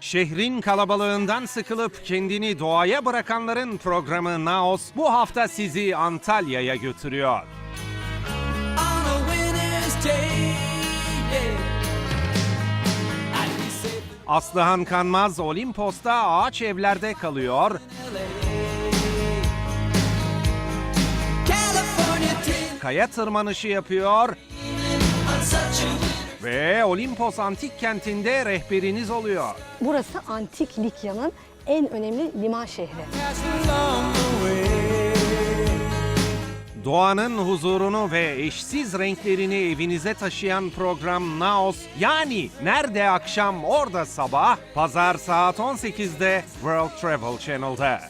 Şehrin kalabalığından sıkılıp kendini doğaya bırakanların programı Naos bu hafta sizi Antalya'ya götürüyor. Aslıhan Kanmaz Olimpos'ta ağaç evlerde kalıyor. Kaya tırmanışı yapıyor ve Olimpos Antik Kenti'nde rehberiniz oluyor. Burası antik Likya'nın en önemli liman şehri. Doğanın huzurunu ve eşsiz renklerini evinize taşıyan program Naos yani nerede akşam orada sabah pazar saat 18'de World Travel Channel'da.